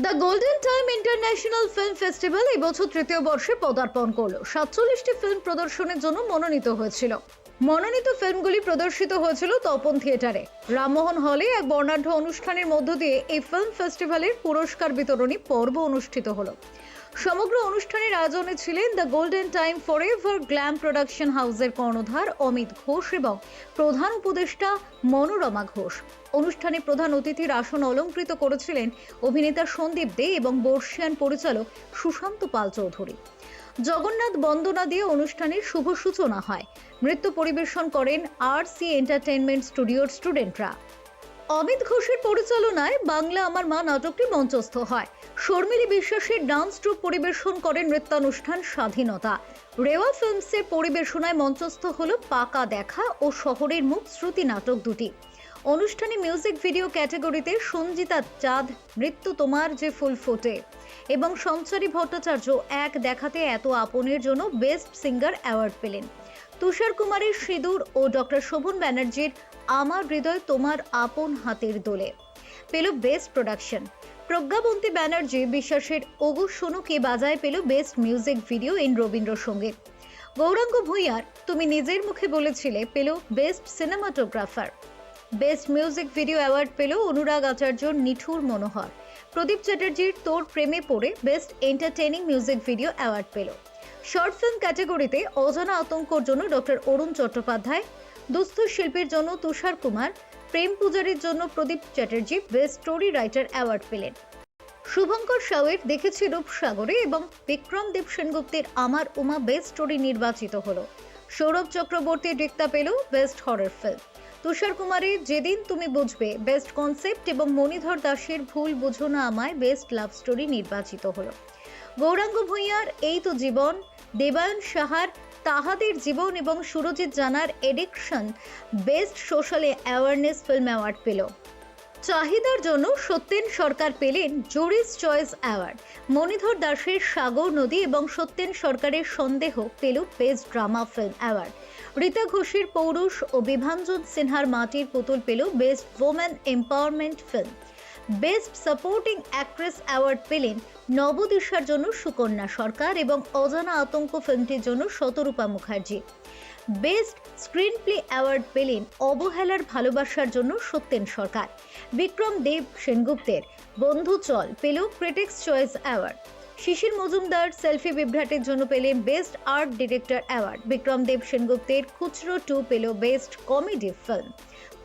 The golden time international film festival এই বছর তৃতীয় বর্ষে পদার্পণ করল। সাতচল্লিশটি ফিল্ম প্রদর্শনের জন্য মনোনীত হয়েছিল। মনোনীত ফিল্মগুলি প্রদর্শিত হয়েছিল তপন থিয়েটারে। রামমোহন হলে এক বর্ণাঢ্য অনুষ্ঠানের মধ্য দিয়ে এই ফিল্ম ফেস্টিভ্যালের পুরস্কার বিতরণী পর্ব অনুষ্ঠিত হলো। সমগ্র অনুষ্ঠানের আয়োজনে ছিলেন the golden time for ever glam production হাউসের কর্ণধার অমিত ঘোষ এবং প্রধান উপদেষ্টা মনোরমা ঘোষ। অনুষ্ঠানে প্রধান অতিথির আসন অলঙ্কৃত করেছিলেন অভিনেতা সন্দীপ দে এবং বর্ষিয়ান পরিচালক সুশান্ত পাল চৌধুরী। জগন্নাথ বন্দনা দিয়ে অনুষ্ঠানের শুভ সূচনা হয়। নৃত্য পরিবেশন করেন আর সি এন্টারটেনমেন্ট স্টুডিওর স্টুডেন্টরা অমিত ঘোষের পরিচালনায় বাংলা আমার মা নাটকটি মঞ্চস্থ হয়। শর্মিলী বিশ্বাসের ডান্স ট্রুপ পরিবেশন করেন নৃত্যানুষ্ঠান স্বাধীনতা। রেওয়া ফিল্মসের পরিবেশনায় মঞ্চস্থ হল পাকা দেখা ও শহরের মুখ শ্রুতি নাটক দুটি। অনুষ্ঠানে মিউজিক ভিডিও ক্যাটাগরিতে সঞ্জিতা চাঁদ নৃত্য তোমার যে ফুল ফোটে এবং সঞ্চারী ভট্টাচার্য এক দেখাতে এত আপনের জন্য বেস্ট সিঙ্গার অ্যাওয়ার্ড পেলেন। তুষার কুমারের সিঁদুর ও ডক্টর শোভন ব্যানার্জির আমার হৃদয় তোমার আপন হাতের দোলে। পেল বেস্ট প্রোডাকশন। প্রজ্ঞাবন্তী ব্যানার্জি বিশ্বাসের ওগো সোনুকে বাজায় পেল best music video in Rabindrasangeet Gouranga ভূঁইয়ার, তুমি নিজের মুখে বলেছিলে, পেল best cinematographer. Best music video award পেল অনুরাগ আচার্য নিঠুর মনোহর। প্রদীপ চ্যাটার্জির তোর প্রেমে পড়ে best entertaining music video award পেল। শর্ট ফিল্ম ক্যাটাগরিতে অজানা আতঙ্কর জন্য ডক্টর অরুণ চট্টোপাধ্যায়, দুস্থ শিল্পীর জন্য তুষার কুমার, প্রেম পূজারীর জন্য Pradip Chatterjee, best story writer award পেলেন। শুভঙ্কর সাউয়ের দেখেছি রূপসাগরে এবং বিক্রম দেব সেনগুপ্তের আমার উমা বেস্ট স্টোরি নির্বাচিত হলো। সৌরভ চক্রবর্তী ডিক্তা পেল, বেস্ট হরর ফিল্ম। তুষার কুমারের যেদিন তুমি বুঝবে, বেস্ট কনসেপ্ট এবং মণিধর দাসের ভুল বুঝো না আমায় বেস্ট লাভ স্টোরি নির্বাচিত হলো। গৌরাঙ্গ ভূঁইয়ার এই তো জীবন দেবায়ন সাহার, তাহাদের জীবন এবং সুরজিৎ জানার addiction best social awareness film award পেল। চাহিদার জন্য সত্যেন সরকার পেলেন জুরিস চয়েস অ্যাওয়ার্ড মণিধর দাসের সাগর নদী এবং সত্যেন সরকারের সন্দেহ পেল best drama film award Rita ঘোষের পৌরুষ ও বিভাঞ্জন সিনহার মাটির পুতুল পেল best woman empowerment film best supporting actress award পেলেন নবদিশার জন্য সুকন্যা সরকার এবং অজানা আতঙ্ক ফিল্মটির জন্য Shatarupa Mukherjee. Best screenplay award পেলেন অবহেলার ভালোবাসার জন্য সত্যেন সরকার। বিক্রম দেব সেনগুপ্তের বন্ধু চল পেল critics choice award. Shishir Majumdar selfie বিভ্রাটের জন্য পেলেন best art director award. Bikram Deb সেনগুপ্তের খুচরো টু পেল বেস্ট কমেডি ফিল্ম।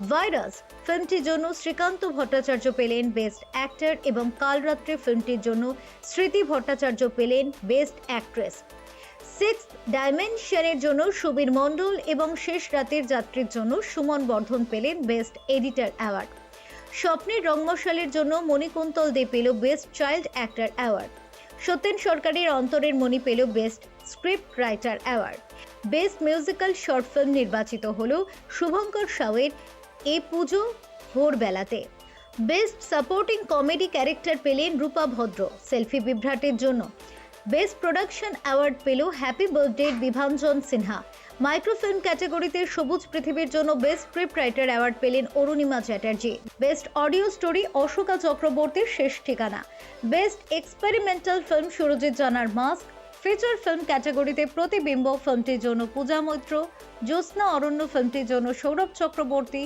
ভাইরাস। ফিল্মটির জন্য শ্রীকান্ত ভট্টাচার্য পেলেন বেস্ট অ্যাক্টর এবং কালরাত্রে ফিল্মটির জন্য স্মৃতি ভট্টাচার্য পেলেন বেস্ট অ্যাক্ট্রেস সিক্স ডাইমেনশনের জন্য সুবীর মণ্ডল এবং শেষ রাতের যাত্রীর জন্য সুমন বর্ধন পেলেন বেস্ট এডিটর অ্যাওয়ার্ড স্বপ্নের রংমশালের জন্য মণিকুন্তল দে পেল best child actor award Satyen সরকারের অন্তরের মণি পেল best script writer award best musical short film নির্বাচিত হল শুভঙ্কর সাউয়ের এ পুজো ভোরবেলাতে। বেস্ট সাপোর্টিং কমেডি ক্যারেক্টার পেলেন রূপা ভদ্র, সেলফি বিভ্রাটের জন্য। বেস্ট প্রোডাকশন অ্যাওয়ার্ড পেল happy birthday Bibhanjan Sinha. Microfilm ক্যাটাগরিতে সবুজ পৃথিবীর জন্য বেস্ট স্ক্রিপ্ট রাইটার অ্যাওয়ার্ড পেলেন Arunima Chatterjee. Best audio story Ashoka চক্রবর্তীর শেষ ঠিকানা। বেস্ট এক্সপেরিমেন্টাল ফিল্ম সুরজিৎ জানার মাস্ক ফিচার ফিল্ম ক্যাটাগরিতে প্রতিবিম্ব ফিল্মটির জন্য পূজা মৈত্র, জ্যোৎস্না অরণ্য ফিল্মটির জন্য সৌরভ চক্রবর্তী,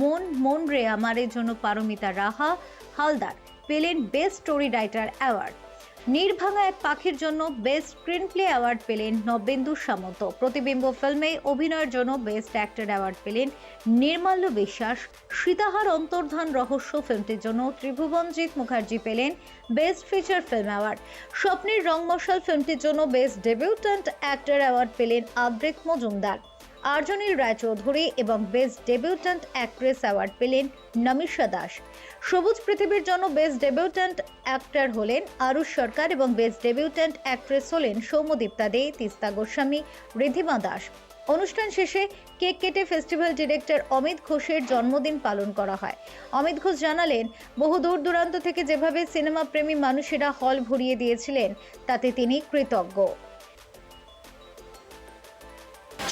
মন মন রে আমারের জন্য পারমিতা রাহা, হালদার, পেলেন বেস্ট স্টোরি রাইটার অ্যাওয়ার্ড নির্ভাঙা এক পাখির জন্য বেস্ট স্ক্রিন প্লে অ্যাওয়ার্ড পেলেন নবেন্দু সামন্ত। প্রতিবিম্ব ফিল্মে অভিনয়ের জন্য বেস্ট অ্যাক্টর অ্যাওয়ার্ড পেলেন নির্মাল্য বিশ্বাস। সীতাহার অন্তর্ধান রহস্য ফিল্মটির জন্য ত্রিভুবনজিৎ মুখার্জি পেলেন বেস্ট ফিচার ফিল্ম অ্যাওয়ার্ড। স্বপ্নের রংমশাল ফিল্মটির জন্য বেস্ট ডেবিউট্যান্ট অ্যাক্টর অ্যাওয়ার্ড পেলেন আব্রেক মজুমদার। আর্জনীল রায়চৌধুরী এবং বেস্ট ডেবিউট্যান্ট অ্যাক্ট্রেস অ্যাওয়ার্ড পেলেন নমিশা দাস। সবুজ পৃথিবীর জন্য বেস্ট ডেবিউট্যান্ট অ্যাক্টর হলেন আরুষ সরকার এবং বেস্ট ডেবিউট্যান্ট অ্যাক্ট্রেস হলেন সৌম্যদীপ্তা দে তিস্তা গোস্বামী, রিধিমা দাস। অনুষ্ঠান শেষে কেক কেটে ফেস্টিভ্যাল ডিরেক্টর অমিত ঘোষের জন্মদিন পালন করা হয়। অমিত ঘোষ জানালেন, বহু দূর দূরান্ত থেকে যেভাবে সিনেমা প্রেমী মানুষেরা হল ভরিয়ে দিয়েছিলেন, তাতে তিনি কৃতজ্ঞ।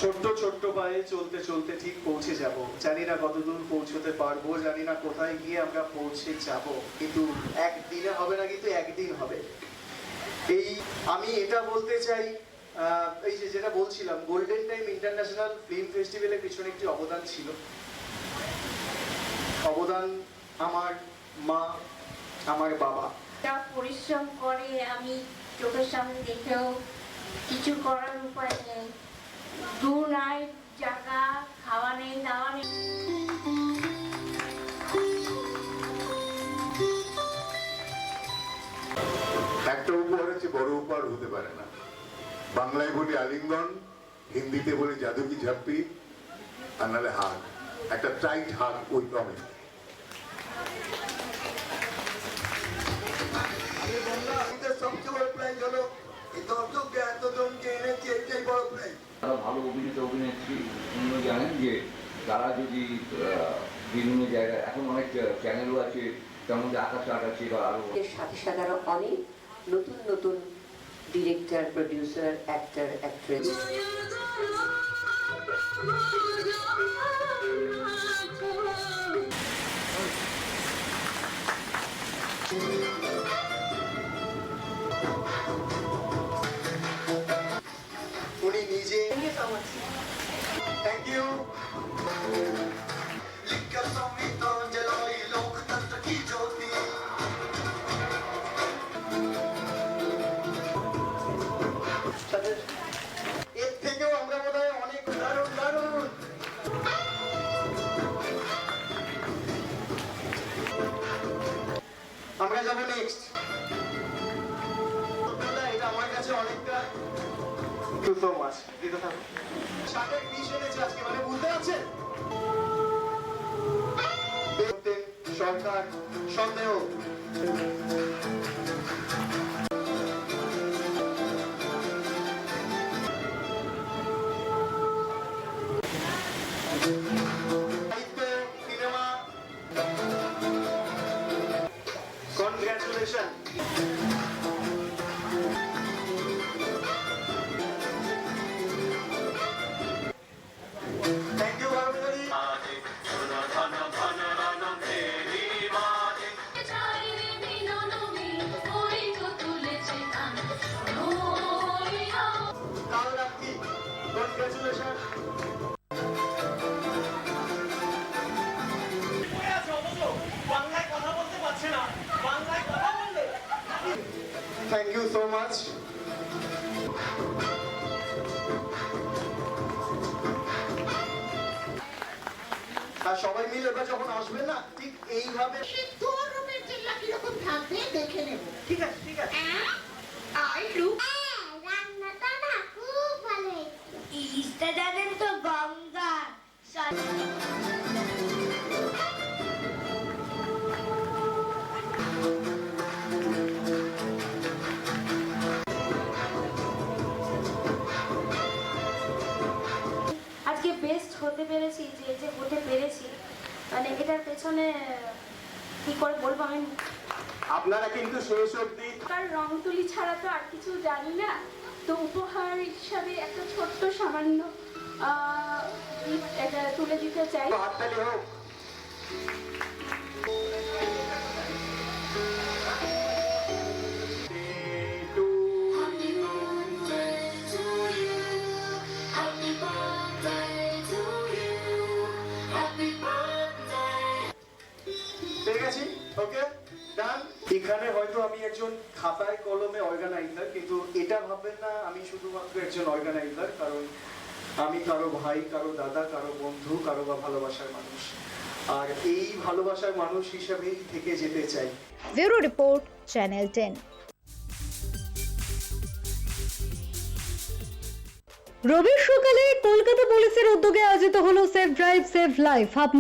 ছোট্ট ছোট্ট পায়ে চলতে চলতে ঠিক পৌঁছে যাব। জানি না কতদূর পৌঁছতে পারব, জানি না কোথায় গিয়ে আমরা পৌঁছে যাব। কিন্তু একদিনে হবে না, কিন্তু একদিন হবে। এই আমি এটা বলতে চাই এই যে যেটা বলছিলাম গোল্ডেন টাইম ইন্টারন্যাশনাল ফিল্ম ফেস্টিভ্যালের পিছনে একটি অবদান ছিল। অবদান আমার মা, আমার বাবা। যা পরিশ্রম করে আমি চোখের সামনে দেখেও কিছু করার উপায় নেই। দু নাই জায়গা খাওয়া নেই দাওয়া নেই। একটা উপহার হচ্ছে বড় উপহার হতে পারে না। বাংলায় বলি আলিঙ্গন হিন্দিতে বলি জাদু কি ঝাপ্পি আর নাহলে হাগ। একটা টাইট হাগ ওই কমে সবচেয়ে বড় প্রাইজ হলো এই দর্শককে এতজনকে এনেছে এটাই বড় প্রাইজ তারা ভালো অভিনেতা অভিনেত্রী জানেন যে তারা যদি আহ, বিভিন্ন জায়গায় এখন অনেক চ্যানেলও আছে তার মধ্যে আকাশ আট আছে বা আরও। সাথে সাথে আরও অনেক নতুন নতুন ডিরেক্টর প্রডিউসার অ্যাক্টর অ্যাক্ট্রেস কাছে অনেকটা টু সো মাচ দিতে থাকো সাপের বিষ এনেছে আজকে মানে বুঝতে পারছেন সরকার সন্দেহ সো আর সবাই মিলে এবার যখন আসবে না ঠিক এইভাবে তোর রুমের চিল্লা কীরকম থাকবে দেখে নেব। ঠিক আছে ঠিক আছে। আই লুক রান্নাটা না খুব ভালো হয়েছে। ইলিশটা জানেন তো গঙ্গা মানে এটার পেছনে কি করে বলব আমি? আপনারা কিন্তু শেষ অবধি তার রং তুলি ছাড়া তো আর কিছু জানি না। তো উপহার হিসাবে একটা ছোট্ট সামান্য আহ, এটা তুলে দিতে চাই। হাততালি হোক। এখানে হয়তো আমি একজন খাতায় কলমে অর্গানাইজার কিন্তু এটা ভাববেন না, আমি শুধুমাত্র একজন অর্গানাইজার কারণ আমি কারও ভাই, কারও দাদা, কারও বন্ধু, কারও বা ভালোবাসার মানুষ। আর এই ভালোবাসার মানুষ হিসাবেই থেকে যেতে চাই। Bureau report, channel ten. রবির সকালে কলকাতা পুলিশের উদ্যোগে আয়োজিত হলো safe drive save life half